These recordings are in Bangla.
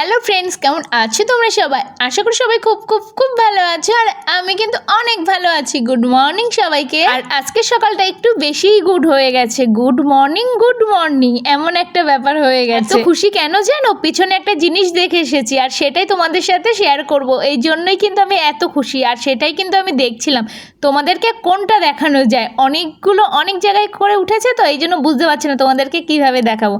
হ্যালো ফ্রেন্ডস কেমন আছো তোমরা সবাই? আশা করি সবাই খুব খুব খুব ভালো আছো আর আমি কিন্তু অনেক ভালো আছি। গুড মর্নিং সবাইকে। আর আজকে সকালটা একটু বেশিই গুড হয়ে গেছে। গুড মর্নিং গুড মর্নিং এমন একটা ব্যাপার হয়ে গেছে। খুশি কেন জানো? পিছনে একটা জিনিস দেখে এসেছি আর সেটাই তোমাদের সাথে শেয়ার করব। এই জন্যই কিন্তু আমি এত খুশি আর সেটাই কিন্তু আমি দেখছিলাম। তোমাদেরকে কোনটা দেখানো যায়? অনেকগুলো অনেক জায়গায় করে উঠেছে তো এই জন্য বুঝতে পারছি না তোমাদেরকে কীভাবে দেখাবো।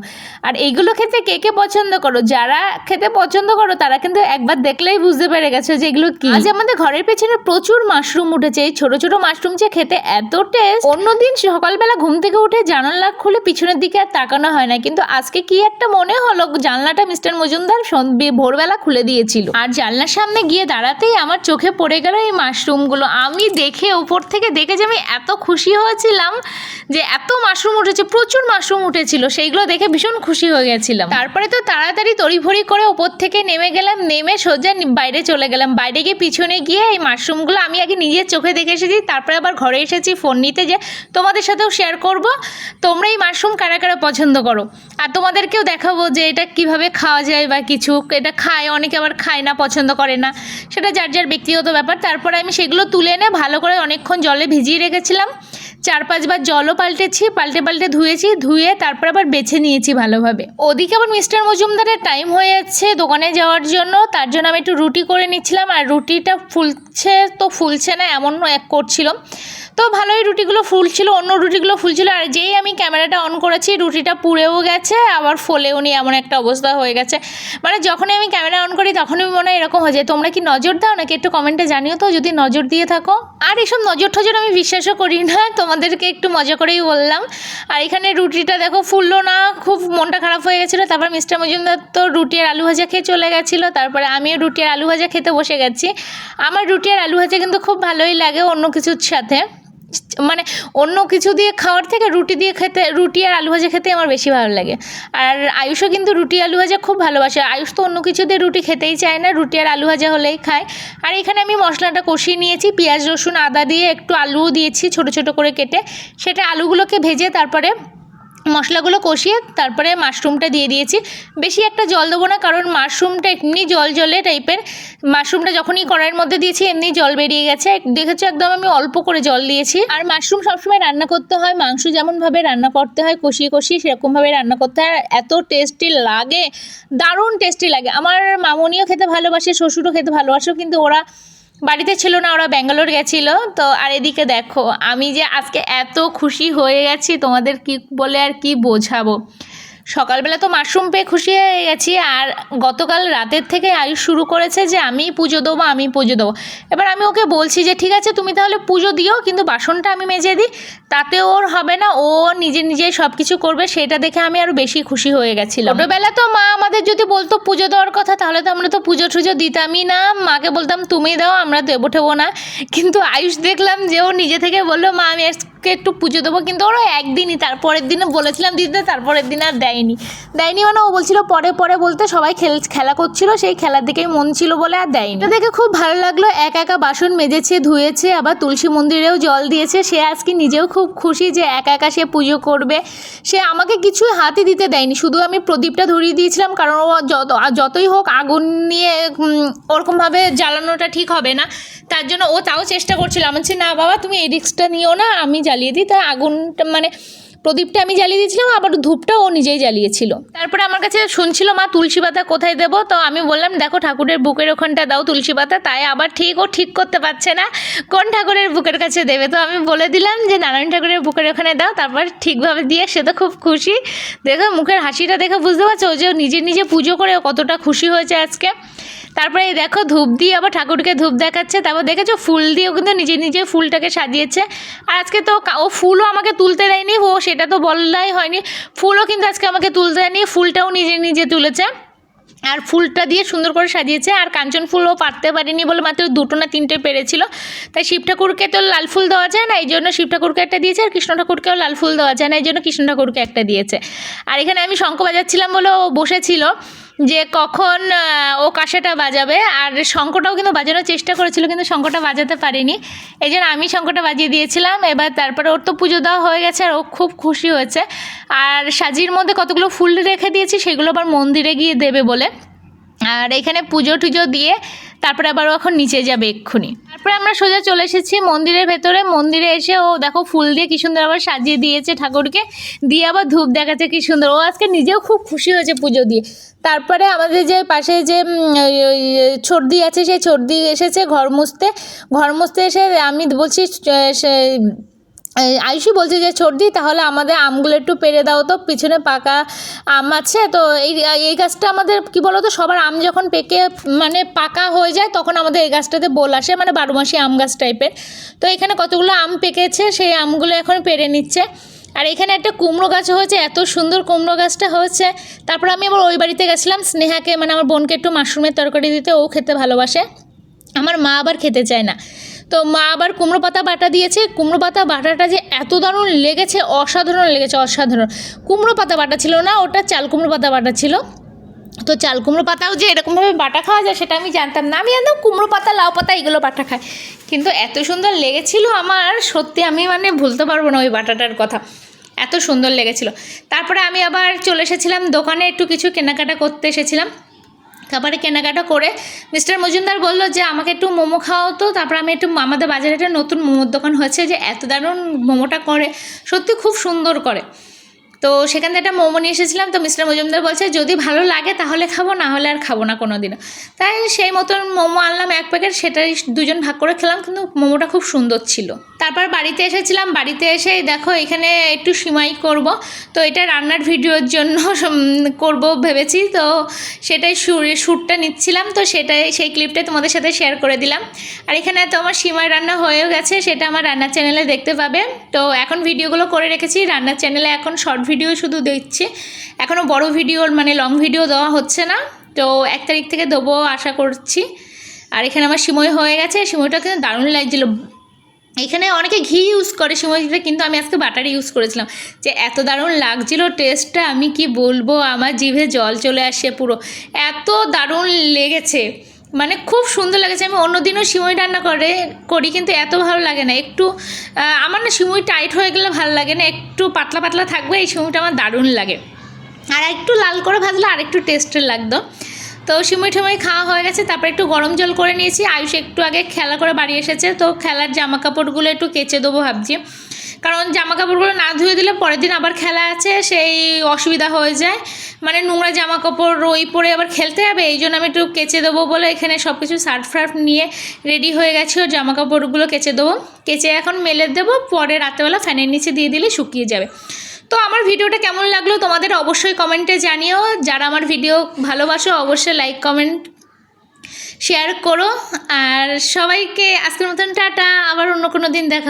আর এইগুলো খেতে কে কে পছন্দ করো? যারা খেতে পছন্দ করো, তারা কিন্তু একবার দেখলেই বুঝতে পেরে গেছে যে এগুলো কি। আজ আমাদের ঘরের পেছনে প্রচুর মাশরুম উঠেছে। এই ছোট ছোট মাশরুম যে খেতে এত টেস্ট অন্যদিন সকালবেলা ঘুম থেকে উঠে জানালা খুলে পিছনের দিকে আর তাকানো হয় না। কিন্তু আজকে কি একটা মনে হলো, জানলাটা মিস্টার মজুমদার ভোরবেলা খুলে দিয়েছিল। আর জানলার সামনে গিয়ে দাঁড়াতেই আমার চোখে পড়ে গেল এই মাশরুমগুলো আমি দেখে উপর থেকে দেখে যে আমি এত খুশি হয়েছিলাম যে এত মাশরুম উঠেছে, প্রচুর মাশরুম উঠেছিল, সেইগুলো দেখে ভীষণ খুশি হয়ে গেছিলাম। তারপরে তো তাড়াতাড়ি তড়িঘড়ি করে ওপর থেকে নেমে গেলাম, নেমে সোজা বাইরে চলে গেলাম। বাইরে গিয়ে পিছনে গিয়ে এই মাশরুমগুলো আমি আগে নিজের চোখে দেখে এসেছি, তারপরে আবার ঘরে এসেছি ফোন নিতে যে তোমাদের সাথেও শেয়ার করব। তোমরা এই মাশরুম কারা কারা পছন্দ করো? আর তোমাদেরকেও দেখাবো যে এটা কীভাবে খাওয়া যায় বা কিছু, এটা খায়, অনেকে আবার খায় না, পছন্দ করে না। সেটা যার যার ব্যক্তিগত ব্যাপার। তারপরে আমি সেগুলো তুলে এনে ভালো করে অনেকক্ষণ জলে ভিজিয়ে রেখেছিলাম। চার পাঁচবার জলও পাল্টেছি, পাল্টে পাল্টে ধুয়েছি, ধুয়ে তারপর আবার বেছে নিয়েছি ভালোভাবে। ওদিকে আবার মিস্টার মজুমদারের টাইম হয়ে যাচ্ছে। দোকানে যাওয়ার জন্য, তার জন্য আমি একটু রুটি করে নিচ্ছিলাম, আর রুটিটা ফুলছে তো ফুলছে না, এমন এক করছিল তো ভালোই রুটিগুলো ফুলছিল, অন্য রুটিগুলো ফুলছিল, আর যেই আমি ক্যামেরাটা অন করেছি, রুটিটা পুড়েও গেছে, আবার ফোলেও নি, এমন একটা অবস্থা হয়ে গেছে। মানে যখনই আমি ক্যামেরা অন করি, তখনই মনে হয় এরকম হয়ে যায়। তোমরা কি নজর দাও, নাকি একটু কমেন্টে জানিও তো, যদি নজর দিয়ে থাকো। আর এসব নজর ঠজর আমি বিশ্বাসও করি না, তোমাদেরকে একটু মজা করেই বললাম। আর এখানে রুটিটা দেখো, ফুললো না, খুব মনটা খারাপ হয়ে গেছিল, তারপর মিস্টার মজুমদার তো রুটি আর আলু ভাজা খেয়ে চলে গেছিল, তারপরে আমিও রুটি আর আলু ভাজা খেতে বসে গেছি। আমার রুটি আর আলু ভাজা কিন্তু খুব ভালোই লাগে অন্য কিছুর সাথে। মানে অন্য কিছু দিয়ে খাওয়ার থেকে রুটি দিয়ে খেতে, রুটি আর আলু ভাজা খেতে আমার বেশি ভালো লাগে। আর আয়ুষও কিন্তু রুটি আলু ভাজা খুব ভালোবাসে। আয়ুষ তো অন্য কিছু দিয়ে রুটি খেতেই চায় না, রুটি আর আলু ভাজা হলেই খায়। আর এখানে আমি মশলাটা কষিয়ে নিয়েছি, পেঁয়াজ, রসুন, আদা দিয়ে একটু আলুও দিয়েছি ছোট ছোট করে কেটে। সেটা আলুগুলোকে ভেজে তারপরে মশলাগুলো কষিয়ে তারপরে মাশরুমটা দিয়ে দিয়েছি। বেশি একটা জল দেবো না, কারণ মাশরুমটা এমনি জল জলে টাইপের। মাশরুমটা যখনই কড়াইয়ের মধ্যে দিয়েছি, এমনি জল বেরিয়ে গেছে। দেখেছ, একদম আমি অল্প করে জল দিয়েছি। আর মাশরুম সবসময় রান্না করতে হয়, মাংস যেমনভাবে রান্না করতে হয়, কষিয়ে কষিয়ে সেরকমভাবে রান্না করতে হয়। এত টেস্টি লাগে, দারুণ টেস্টি লাগে। আমার মামনিও খেতে ভালোবাসে, শ্বশুরও খেতে ভালোবাসে কিন্তু ওরা বাড়িতে ছিল না, ওরা ব্যাঙ্গালোর গেছিল। তো আর এদিকে দেখো, আমি যে আজকে এত খুশি হয়ে গেছি, তোমাদের কি বলে আর কি বোঝাবো? সকালবেলা তো মাশরুম পেয়ে খুশি হয়ে গেছি, আর গতকাল রাতের থেকে আয়ুষ শুরু করেছে যে আমি পুজো দেবো, আমি পুজো দেবো। এবার আমি ওকে বলছি যে, ঠিক আছে, তুমি তাহলে পুজো দিও, কিন্তু বাসনটা আমি মেজে দিই, তাতে ওর হবে না, ও নিজে নিজেই সব কিছু করবে, সেটা দেখে আমি আরও বেশি খুশি হয়ে গেছিলাম। ছোটোবেলা তো মা আমাদের যদি বলতো পুজো দেওয়ার কথা, তাহলে তো আমরা তো পুজো টুজো দিতামই না। মাকে বলতাম, তুমি দাও, আমরা দেবো ঠেবো না। কিন্তু আয়ুষ দেখলাম যে ও নিজে থেকে বলল, মা, আমি আজকে একটু পুজো দেবো। কিন্তু ওরা একদিনই, তারপরের দিনে বলেছিলাম দিতে তারপরের দিন আর দেয়নি। দেয়নি মানে ও বলছিল পরে পরে বলতে সবাই খেল, খেলা করছিল, সেই খেলার দিকেই মন ছিল বলে আর দেয়নি। দেখে খুব ভালো লাগল, একা একা বাসন মেজেছে, ধুয়েছে, আবার তুলসী মন্দিরেও জল দিয়েছে। সে আজকে নিজেও খুব খুশি যে একা একা সে পুজো করবে। সে আমাকে কিছু হাতে দিতে দেয়নি, শুধু আমি প্রদীপটা ধরিয়ে দিয়েছিলাম, কারণ ও যত যতই হোক আগুন নিয়ে ওরকমভাবে জ্বালানোটা ঠিক হবে না। তার জন্য ও তাও চেষ্টা করছিল। আমি বলছি, না বাবা, তুমি এই রিক্সটা নিও না, আমি জ্বালিয়ে দিই। তাই আগুনটা মানে প্রদীপটা আমি জ্বালিয়ে দিয়েছিলাম, আবার ধূপটা ও নিজেই জ্বালিয়েছিল। তারপরে আমার কাছে শুনছিল, মা, তুলসী পাতা কোথায় দেবো? তো আমি বললাম, দেখো, ঠাকুরের বুকের ওখানটা দাও তুলসী পাতা। তাই আবার ঠিক, ও ঠিক করতে পারছে না, কোন ঠাকুরের বুকের কাছে দেবে? তো আমি বলে দিলাম যে, নারায়ণ ঠাকুরের বুকের ওখানে দাও। তারপর ঠিকভাবে দিয়ে সে তো খুব খুশি। দেখো, মুখের হাসিটা দেখে বুঝতে পারছ যে নিজে নিজে পুজো করে কতটা খুশি হয়েছে আজকে। তারপরে এই দেখো ধূপ দিয়ে আবার ঠাকুরকে ধূপ দেখাচ্ছে, তারপর দেখেছ ফুল দিয়েও কিন্তু নিজে নিজে ফুলটাকে সাজিয়েছে। আর আজকে তো ও ফুলও আমাকে তুলতে দেয়নি, ও সেটা তো বললাই হয়নি। ফুলও কিন্তু আজকে আমাকে তুলতে দেয়নি, ফুলটাও নিজে নিজে তুলেছে। আর ফুলটা দিয়ে সুন্দর করে সাজিয়েছে, আর কাঞ্চন ফুলও পারতে পারিনি বলে মাত্র দুটো না তিনটে পেরেছিল। তাই শিব ঠাকুরকে তো লাল ফুল দেওয়া যায় না, এই জন্য শিব ঠাকুরকে একটা দিয়েছে, আর কৃষ্ণ ঠাকুরকেও লাল ফুল দেওয়া যায় না, এই জন্য কৃষ্ণ ঠাকুরকে একটা দিয়েছে। আর এখানে আমি শঙ্খ বাজাচ্ছিলাম বলে ও বসেছিল। যে কখন ও কাঁসাটা বাজাবে। আর শঙ্কটাও কিন্তু বাজানোর চেষ্টা করেছিল, কিন্তু শঙ্কটা বাজাতে পারেনি। এই জন্য আমি শঙ্কটা বাজিয়ে দিয়েছিলাম। এবার তারপরে ওর তো পুজো দেওয়া হয়ে গেছে, আর ও খুব খুশি হয়েছে। আর সাজির মধ্যে কতগুলো ফুল রেখে দিয়েছি, সেগুলো আবার মন্দিরে গিয়ে দেবে বলে। আর এখানে পুজো টুজো দিয়ে তারপরে আবার ও এখন নিচে যাবে এক্ষুনি। তারপরে আমরা সোজা চলে এসেছি মন্দিরের ভেতরে। মন্দিরে এসে ও দেখো ফুল দিয়ে কি সুন্দর আবার সাজিয়ে দিয়েছে ঠাকুরকে। দিয়ে আবার ধূপ দেখাচ্ছে কি সুন্দর। ও আজকে নিজেও খুব খুশি হয়েছে পুজো দিয়ে। তারপরে আমাদের যে পাশে যে ছর্দি আছে, সেই ছর্দি এসেছে ঘর মুছতে। ঘর মুছতে এসে আমি বলছি সে- বলছে যে সর্দি তাহলে আমাদের আমগুলো একটু পেরে দাও তো, পিছনে পাকা আম আছে। তো এই এই গাছটা আমাদের, কি বলো তো সবার আম যখন পেকে মানে পাকা হয়ে যায়, তখন আমাদের এই গাছটাতে বোল আসে মানে বারো মাসি আম গাছ টাইপের। তো এখানে কতগুলো আম পেকেছে, সেই আমগুলো এখন পেরে নিচ্ছে। আর এখানে একটা কুমড়ো গাছ হয়েছে, এত সুন্দর কুমড়ো গাছটা হয়েছে। তারপর আমি আবার ওই বাড়িতে গেছিলাম, স্নেহাকে মানে আমার বোনকে একটু মাশরুমের তরকারি দিতে, ও খেতে ভালোবাসে। আমার মা আবার খেতে চায় না। তো মা আবার কুমড়ো পাতা বাটা দিয়েছে। কুমড়ো পাতা বাটাটা যে এত দারুণ লেগেছে, অসাধারণ লেগেছে, অসাধারণ। কুমড়ো পাতা বাটা ছিল না, ওটা চাল কুমড়ো পাতা বাটা ছিল। তো চাল কুমড়ো পাতাও যে এরকমভাবে বাটা খাওয়া যায়, সেটা আমি জানতাম না। আমি জানতাম কুমড়ো পাতা, লাউ পাতা, এগুলো বাটা খায়। কিন্তু এত সুন্দর লেগেছিল আমার, সত্যি আমি মানে ভুলতে পারব না ওই বাটাটার কথা। এত সুন্দর লেগেছিল। তারপরে আমি আবার চলে এসেছিলাম দোকানে, একটু কিছু কেনাকাটা করতে এসেছিলাম। তারপরে কেনাকাটা করে মিস্টার মজুমদার বলল যে, আমাকে একটু মোমো খাওয়াও তো। তারপর আমি একটু আমাদের বাজারে একটা নতুন মোমোর দোকান হয়েছে যে, এত দারুণ মোমোটা করে। সত্যি খুব সুন্দর করে। তো সেখান থেকে একটা মোমো নিয়ে এসেছিলাম, তো মিস্টার মজুমদার বলছে, যদি ভালো লাগে তাহলে খাব, না হলে আর খাব না কোনো দিনও তাই সেই মতন মোমো আনলাম, এক প্যাকেট, সেটাই দুজন ভাগ করে খেলাম, কিন্তু মোমোটা খুব সুন্দর ছিল। তারপর বাড়িতে এসেছিলাম, বাড়িতে এসে দেখো এখানে একটু সিমাই করব, তো এটা রান্নার ভিডিওর জন্য করব ভেবেছি, তো সেটাই শ্যুটটা নিচ্ছিলাম, তো সেটাই সেই ক্লিপটাই তোমাদের সাথে শেয়ার করে দিলাম। আর এখানে তো আমার সিমাই রান্না হয়েও গেছে, সেটা আমার রান্নার চ্যানেলে দেখতে পাবে। তো এখন ভিডিওগুলো করে রেখেছি, রান্নার চ্যানেলে এখন শর্ট ভিডিও শুধু দিচ্ছি এখনও বড় ভিডিও মানে লং ভিডিও দেওয়া হচ্ছে না। তো এক তারিখ থেকে দেবো আশা করছি। আর এখানে আমার সিমই হয়ে গেছে। সিমইটা কিন্তু দারুণ লাগছিল। এখানে অনেকে ঘি ইউজ করে সিমইতে কিন্তু আমি আজকে বাটার ইউজ করেছিলাম। যে এত দারুণ লাগছিল টেস্টটা আমি কি বলব? আমার জিভে জল চলে আসে পুরো। এত দারুণ লেগেছে। মানে খুব সুন্দর লেগেছে আমি অন্যদিনও সিমই রান্না করে, করি, কিন্তু এত ভালো লাগে না। একটু আমার না সিমই টাইট হয়ে গেলে ভালো লাগে না, একটু পাতলা পাতলা থাকবে, এই সিমইটা আমার দারুণ লাগে। আর একটু লাল করে ভাজলে আর একটু টেস্টের লাগতো। তো সিমই টিমই খাওয়া হয়ে গেছে, তারপর একটু গরম জল করে নিয়েছি। আয়ুষ একটু আগে খেলা করে বাড়ি এসেছে, তো খেলার জামা কাপড়গুলো একটু কেচে দেবো ভাবছি। কারণ জামা কাপড়গুলো না ধুয়ে দিলে পরের দিন আবার খেলা আছে, সেই অসুবিধা হয়ে যায়। মানে নোংরা জামা কাপড় ওই পরে আবার খেলতে হবে, এই জন্য আমি একটু কেচে দেবো বলে এখানে সব কিছু সার্ফ ফার্ফ নিয়ে রেডি হয়ে গেছে, ও জামা কাপড়গুলো কেচে দেবো। কেচে এখন মেলে দেবো, পরে রাত্রেবেলা ফ্যানের নিচে দিয়ে দিলে শুকিয়ে যাবে। তো আমার ভিডিওটা কেমন লাগল তোমাদের অবশ্যই কমেন্টে জানিও, যারা আমার ভিডিও ভালোবাসো অবশ্যই লাইক, কমেন্ট, শেয়ার করো। আর সবাইকে আজকের মতন টাটা, আবার অন্য কোনো দিন দেখা